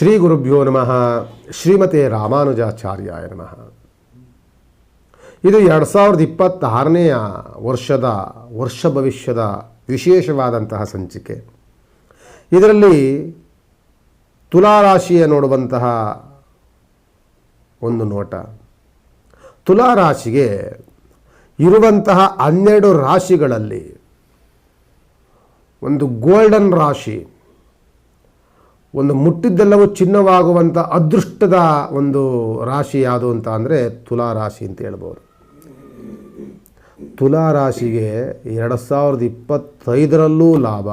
ಶ್ರೀ ಗುರುಭ್ಯೋ ನಮಃ ಶ್ರೀಮತೆ ರಾಮಾನುಜಾಚಾರ್ಯಾಯ ನಮಃ ಇದು ಎರಡು ಸಾವಿರದ ಇಪ್ಪತ್ತಾರನೆಯ ವರ್ಷದ, ವರ್ಷ ಭವಿಷ್ಯದ ವಿಶೇಷವಾದಂತಹ ಸಂಚಿಕೆ. ಇದರಲ್ಲಿ ತುಲಾರಾಶಿಯ ನೋಡುವಂತಹ ಒಂದು ನೋಟ. ತುಲಾರಾಶಿಗೆ ಇರುವಂತಹ ಹನ್ನೆರಡು ರಾಶಿಗಳಲ್ಲಿ ಒಂದು ಗೋಲ್ಡನ್ ರಾಶಿ ಒಂದು ಮುಟ್ಟಿದ್ದೆಲ್ಲವೂ ಚಿನ್ನವಾಗುವಂಥ ಅದೃಷ್ಟದ ಒಂದು ರಾಶಿ ಯಾವುದು ಅಂತ ಅಂದರೆ ತುಲಾ ರಾಶಿ ಅಂತ ಹೇಳ್ಬೋದು. ತುಲಾ ರಾಶಿಗೆ ಎರಡು ಸಾವಿರದ ಇಪ್ಪತ್ತೈದರಲ್ಲೂ ಲಾಭ,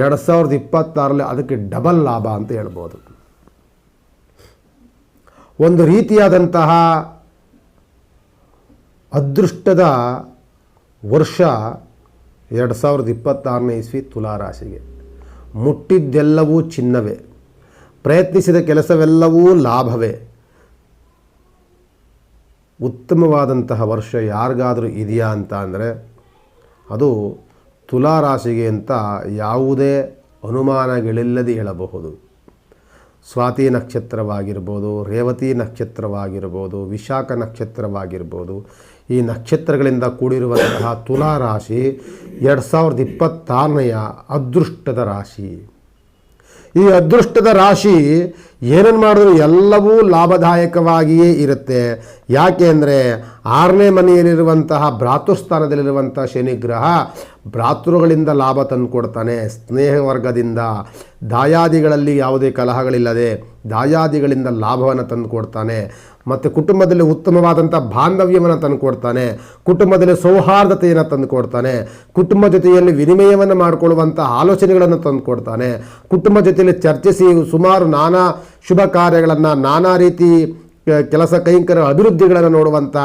ಎರಡು ಸಾವಿರದ ಇಪ್ಪತ್ತಾರಲ್ಲಿ ಅದಕ್ಕೆ ಡಬಲ್ ಲಾಭ ಅಂತ ಹೇಳ್ಬೋದು. ಒಂದು ರೀತಿಯಾದಂತಹ ಅದೃಷ್ಟದ ವರ್ಷ ಎರಡು ಸಾವಿರದ ಇಪ್ಪತ್ತಾರನೇ ಇಸ್ವಿ ತುಲಾ ರಾಶಿಗೆ. ಮುಟ್ಟಿದ್ದೆಲ್ಲವೂ ಚಿನ್ನವೇ. ಪ್ರಯತ್ನಿಸಿದ ಕೆಲಸವೆಲ್ಲವೂ ಲಾಭವೇ. ಉತ್ತಮವಾದಂತಹ ವರ್ಷ ಯಾರಿಗಾದರೂ ಇದೆಯಾ ಅಂತ ಅಂದರೆ, ಅದು ತುಲಾರಾಶಿಗೆ ಅಂತ ಯಾವುದೇ ಅನುಮಾನಗಳಿಲ್ಲದೆ ಹೇಳಬಹುದು. ಸ್ವಾತಿ ನಕ್ಷತ್ರವಾಗಿರ್ಬೋದು, ರೇವತಿ ನಕ್ಷತ್ರವಾಗಿರ್ಬೋದು, ವಿಶಾಖ ನಕ್ಷತ್ರವಾಗಿರ್ಬೋದು ಈ ನಕ್ಷತ್ರಗಳಿಂದ ಕೂಡಿರುವಂತಹ ತುಲಾ ರಾಶಿ ಎರಡು ಸಾವಿರದ ಇಪ್ಪತ್ತಾರನೆಯ ಅದೃಷ್ಟದ ರಾಶಿ. ಈ ಅದೃಷ್ಟದ ರಾಶಿ ಏನನ್ನು ಮಾಡಿದ್ರು ಎಲ್ಲವೂ ಲಾಭದಾಯಕವಾಗಿಯೇ ಇರುತ್ತೆ. ಯಾಕೆ ಅಂದರೆ ಆರನೇ ಮನೆಯಲ್ಲಿರುವಂತಹ ಭ್ರಾತೃಸ್ಥಾನದಲ್ಲಿರುವಂಥ ಶನಿಗ್ರಹ ಭ್ರಾತೃಗಳಿಂದ ಲಾಭ ತಂದುಕೊಡ್ತಾನೆ ಸ್ನೇಹ ವರ್ಗದಿಂದ ದಾಯಾದಿಗಳಲ್ಲಿ ಯಾವುದೇ ಕಲಹಗಳಿಲ್ಲದೆ ದಾಯಾದಿಗಳಿಂದ ಲಾಭವನ್ನು ತಂದುಕೊಡ್ತಾನೆ ಮತ್ತು ಕುಟುಂಬದಲ್ಲಿ ಉತ್ತಮವಾದಂಥ ಬಾಂಧವ್ಯವನ್ನು ತಂದುಕೊಡ್ತಾನೆ ಕುಟುಂಬದಲ್ಲಿ ಸೌಹಾರ್ದತೆಯನ್ನು ತಂದುಕೊಡ್ತಾನೆ ಕುಟುಂಬ ಜೊತೆಯಲ್ಲಿ ವಿನಿಮಯವನ್ನು ಮಾಡಿಕೊಳ್ಳುವಂಥ ಆಲೋಚನೆಗಳನ್ನು ತಂದುಕೊಡ್ತಾನೆ ಕುಟುಂಬ ಜೊತೆಯಲ್ಲಿ ಚರ್ಚಿಸಿ ಸುಮಾರು ನಾನಾ ಶುಭ ಕಾರ್ಯಗಳನ್ನು ನಾನಾ ರೀತಿ ಕೆಲಸ ಕೈಂಕರ ಅಭಿವೃದ್ಧಿಗಳನ್ನು ನೋಡುವಂಥ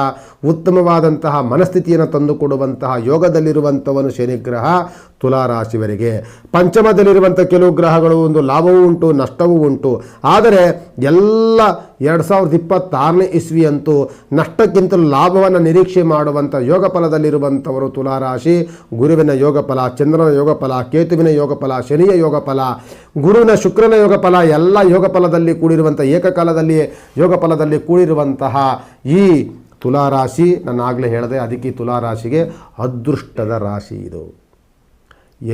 ಉತ್ತಮವಾದಂತಹ ಮನಸ್ಥಿತಿಯನ್ನು ತಂದುಕೊಡುವಂತಹ ಯೋಗದಲ್ಲಿರುವಂಥವನು ಶನಿಗ್ರಹ ತುಲಾರಾಶಿವರಿಗೆ ಪಂಚಮದಲ್ಲಿರುವಂಥ ಕೆಲವು ಗ್ರಹಗಳು ಒಂದು ಲಾಭವೂ ಉಂಟು, ನಷ್ಟವೂ ಉಂಟು. ಆದರೆ ಎಲ್ಲ ಎರಡು ಸಾವಿರದ ಇಪ್ಪತ್ತಾರನೇ ಇಸ್ವಿಯಂತೂ ನಷ್ಟಕ್ಕಿಂತಲೂ ಲಾಭವನ್ನು ನಿರೀಕ್ಷೆ ಮಾಡುವಂಥ ಯೋಗ ಫಲದಲ್ಲಿರುವಂಥವರು ತುಲಾರಾಶಿ. ಗುರುವಿನ ಯೋಗ ಫಲ, ಚಂದ್ರನ ಯೋಗ ಫಲ, ಕೇತುವಿನ ಯೋಗ ಫಲ, ಶನಿಯ ಯೋಗ ಫಲ, ಗುರುವಿನ ಶುಕ್ರನ ಯೋಗ ಫಲ, ಎಲ್ಲ ಯೋಗ ಫಲದಲ್ಲಿ ಕೂಡಿರುವಂಥ ಏಕಕಾಲದಲ್ಲಿ ಯೋಗ ಫಲದಲ್ಲಿ ಕೂಡಿರುವಂತಹ ಈ ತುಲಾರಾಶಿ, ನಾನು ಆಗಲೇ ಹೇಳಿದೆ, ಅದಕ್ಕೆ ತುಲಾರಾಶಿಗೆ ಅದೃಷ್ಟದ ರಾಶಿ ಇದು.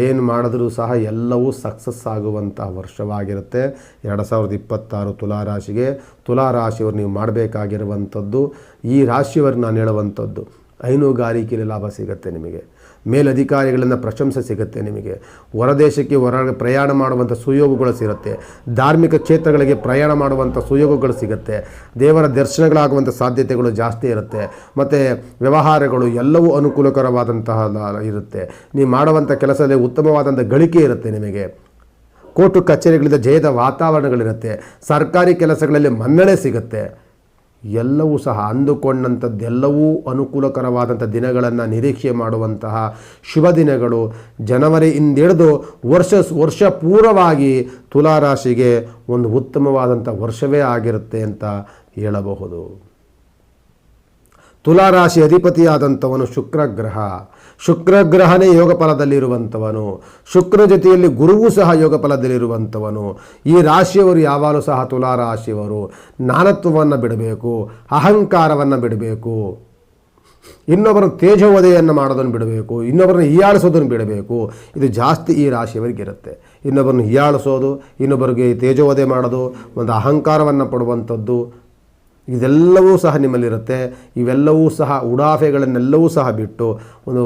ಏನು ಮಾಡಿದ್ರೂ ಸಹ ಎಲ್ಲವೂ ಸಕ್ಸಸ್ ಆಗುವಂತಹ ವರ್ಷವಾಗಿರುತ್ತೆ. ಎರಡು ಸಾವಿರದ ಇಪ್ಪತ್ತಾರು ತುಲಾರಾಶಿಗೆ, ತುಲಾರಾಶಿಯವರು ನೀವು ಮಾಡಬೇಕಾಗಿರುವಂಥದ್ದು, ಈ ರಾಶಿಯವರು ನಾನು ಹೇಳುವಂಥದ್ದು ಹೈನುಗಾರಿಕೆಯಲ್ಲಿ ಲಾಭ ಸಿಗುತ್ತೆ ನಿಮಗೆ. ಮೇಲಧಿಕಾರಿಗಳಿಂದ ಪ್ರಶಂಸೆ ಸಿಗುತ್ತೆ ನಿಮಗೆ. ಹೊರದೇಶಕ್ಕೆ ಹೊರ ಪ್ರಯಾಣ ಮಾಡುವಂಥ ಸುಯೋಗಗಳು ಸಿಗುತ್ತೆ. ಧಾರ್ಮಿಕ ಕ್ಷೇತ್ರಗಳಿಗೆ ಪ್ರಯಾಣ ಮಾಡುವಂಥ ಸುಯೋಗಗಳು ಸಿಗುತ್ತೆ. ದೇವರ ದರ್ಶನಗಳಾಗುವಂಥ ಸಾಧ್ಯತೆಗಳು ಜಾಸ್ತಿ ಇರುತ್ತೆ. ಮತ್ತು ವ್ಯವಹಾರಗಳು ಎಲ್ಲವೂ ಅನುಕೂಲಕರವಾದಂತಹ ಇರುತ್ತೆ. ನೀವು ಮಾಡುವಂಥ ಕೆಲಸದಲ್ಲಿ ಉತ್ತಮವಾದಂಥ ಗಳಿಕೆ ಇರುತ್ತೆ ನಿಮಗೆ. ಕೋರ್ಟು ಕಚೇರಿಗಳಿಂದ ಜಯದ ವಾತಾವರಣಗಳಿರುತ್ತೆ. ಸರ್ಕಾರಿ ಕೆಲಸಗಳಲ್ಲಿ ಮನ್ನಣೆ ಸಿಗುತ್ತೆ. ಎಲ್ಲವೂ ಸಹ ಅಂದುಕೊಂಡಂಥದ್ದೆಲ್ಲವೂ ಅನುಕೂಲಕರವಾದಂಥ ದಿನಗಳನ್ನು ನಿರೀಕ್ಷೆ ಮಾಡುವಂತಹ ಶುಭ ದಿನಗಳು. ಜನವರಿಯಿಂದ ಹಿಡಿದು ವರ್ಷ ವರ್ಷ ಪೂರ್ವವಾಗಿ ತುಲಾರಾಶಿಗೆ ಒಂದು ಉತ್ತಮವಾದಂಥ ವರ್ಷವೇ ಆಗಿರುತ್ತೆ ಅಂತ ಹೇಳಬಹುದು. ತುಲಾರಾಶಿ ಅಧಿಪತಿಯಾದಂಥವನು ಶುಕ್ರಗ್ರಹ. ಶುಕ್ರಗ್ರಹನೇ ಶುಕ್ರ ಗ್ರಹನೇ ಯೋಗ ಫಲದಲ್ಲಿರುವಂಥವನು ಶುಕ್ರ ಜೊತೆಯಲ್ಲಿ ಗುರುವು ಸಹ ಯೋಗ ಫಲದಲ್ಲಿರುವಂಥವನು ಈ ರಾಶಿಯವರು ಯಾವಾಗಲೂ ಸಹ ತುಲಾರಾಶಿಯವರು. ನಾನತ್ವವನ್ನು ಬಿಡಬೇಕು, ಅಹಂಕಾರವನ್ನು ಬಿಡಬೇಕು. ಇನ್ನೊಬ್ಬರ ತೇಜೋವಧೆಯನ್ನು ಮಾಡೋದನ್ನು ಬಿಡಬೇಕು, ಇನ್ನೊಬ್ಬರನ್ನು ಹೀಯಾಳಿಸೋದನ್ನು ಬಿಡಬೇಕು. ಇದು ಜಾಸ್ತಿ ಈ ರಾಶಿಯವರಿಗೆ ಇರುತ್ತೆ. ಇನ್ನೊಬ್ಬರನ್ನ ಹೀಯಾಳಿಸೋದು, ಇನ್ನೊಬ್ಬರಿಗೆ ತೇಜೋವಧೆ ಮಾಡೋದು, ಒಂದು ಅಹಂಕಾರವನ್ನು ಪಡುವಂಥದ್ದು ಇದೆಲ್ಲವೂ ಸಹ ನಿಮ್ಮಲ್ಲಿರುತ್ತೆ. ಇವೆಲ್ಲವೂ ಸಹ ಉಡಾಫೆಗಳನ್ನೆಲ್ಲವೂ ಸಹ ಬಿಟ್ಟು ಒಂದು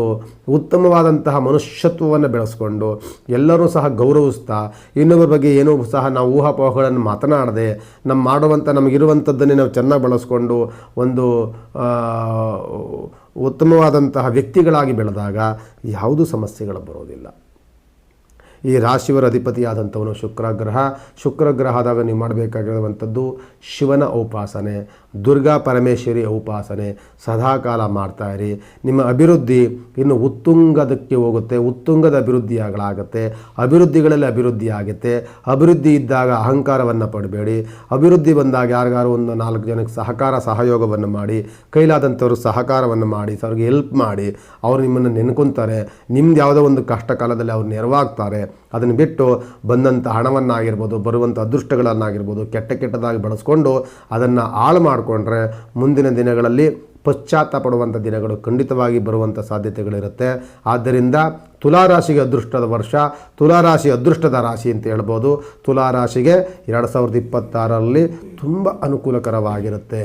ಉತ್ತಮವಾದಂತಹ ಮನುಷ್ಯತ್ವವನ್ನು ಬೆಳೆಸ್ಕೊಂಡು ಎಲ್ಲರೂ ಸಹ ಗೌರವಿಸ್ತಾ ಇನ್ನೊಬ್ಬರ ಬಗ್ಗೆ ಏನೂ ಸಹ ನಾವು ಊಹಾಪೋಹಗಳನ್ನು ಮಾತನಾಡದೆ ನಮ್ಮ ಮಾಡುವಂಥ ನಮಗಿರುವಂಥದ್ದನ್ನೇ ನಾವು ಚೆನ್ನಾಗಿ ಬಳಸ್ಕೊಂಡು ಒಂದು ಉತ್ತಮವಾದಂತಹ ವ್ಯಕ್ತಿಗಳಾಗಿ ಬೆಳೆದಾಗ ಯಾವುದೂ ಸಮಸ್ಯೆಗಳು ಬರೋದಿಲ್ಲ. ಈ ರಾಶಿಯವರ ಅಧಿಪತಿಯಾದಂಥವನು ಶುಕ್ರ ಗ್ರಹ ಶುಕ್ರ ಗ್ರಹ ಆದಾಗ ನೀವು ಮಾಡಬೇಕಾಗಿರುವಂಥದ್ದು ಶಿವನ ಉಪಾಸನೆ, ದುರ್ಗಾ ಪರಮೇಶ್ವರಿ ಉಪಾಸನೆ, ಸದಾಕಾಲ ಮಾಡ್ತಾ ಇರಿ. ನಿಮ್ಮ ಅಭಿವೃದ್ಧಿ ಇನ್ನು ಉತ್ತುಂಗದಕ್ಕೆ ಹೋಗುತ್ತೆ, ಉತ್ತುಂಗದ ಅಭಿವೃದ್ಧಿಗಳಾಗುತ್ತೆ ಅಭಿವೃದ್ಧಿಗಳಲ್ಲಿ ಅಭಿವೃದ್ಧಿ ಆಗುತ್ತೆ ಅಭಿವೃದ್ಧಿ ಇದ್ದಾಗ ಅಹಂಕಾರವನ್ನು ಪಡಬೇಡಿ. ಅಭಿವೃದ್ಧಿ ಬಂದಾಗ ಯಾರಿಗಾರು ಒಂದು ನಾಲ್ಕು ಜನಕ್ಕೆ ಸಹಕಾರ, ಸಹಯೋಗವನ್ನು ಮಾಡಿ, ಕೈಲಾದಂಥವ್ರು ಸಹಕಾರವನ್ನು ಮಾಡಿ, ಅವ್ರಿಗೆ ಹೆಲ್ಪ್ ಮಾಡಿ, ಅವರು ನಿಮ್ಮನ್ನು ನೆನ್ಕೊತಾರೆ. ನಿಮ್ದು ಯಾವುದೋ ಒಂದು ಕಷ್ಟ ಕಾಲದಲ್ಲಿ ಅವ್ರು ನೆರವಾಗ್ತಾರೆ. ಅದನ್ನು ಬಿಟ್ಟು ಬಂದಂಥ ಹಣವನ್ನಾಗಿರ್ಬೋದು, ಬರುವಂಥ ಅದೃಷ್ಟಗಳನ್ನಾಗಿರ್ಬೋದು, ಕೆಟ್ಟ ಕೆಟ್ಟದಾಗಿ ಬಳಸ್ಕೊಂಡು ಅದನ್ನು ಹಾಳು ಮಾಡಿಕೊಂಡ್ರೆ ಮುಂದಿನ ದಿನಗಳಲ್ಲಿ ಪಶ್ಚಾತ್ತಾಪ ಪಡುವಂಥ ದಿನಗಳು ಖಂಡಿತವಾಗಿ ಬರುವಂಥ ಸಾಧ್ಯತೆಗಳಿರುತ್ತೆ. ಆದ್ದರಿಂದ ತುಲಾರಾಶಿಗೆ ಅದೃಷ್ಟದ ವರ್ಷ ತುಲಾರಾಶಿ ಅದೃಷ್ಟದ ರಾಶಿ ಅಂತ ಹೇಳ್ಬೋದು. ತುಲಾರಾಶಿಗೆ ಎರಡು ಸಾವಿರದ ಇಪ್ಪತ್ತಾರರಲ್ಲಿ ತುಂಬ ಅನುಕೂಲಕರವಾಗಿರುತ್ತೆ.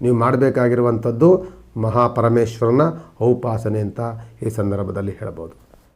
ನೀವು ಮಾಡಬೇಕಾಗಿರುವಂಥದ್ದು ಮಹಾಪರಮೇಶ್ವರನ ಔಪಾಸನೆ ಅಂತ ಈ ಸಂದರ್ಭದಲ್ಲಿ ಹೇಳ್ಬೋದು.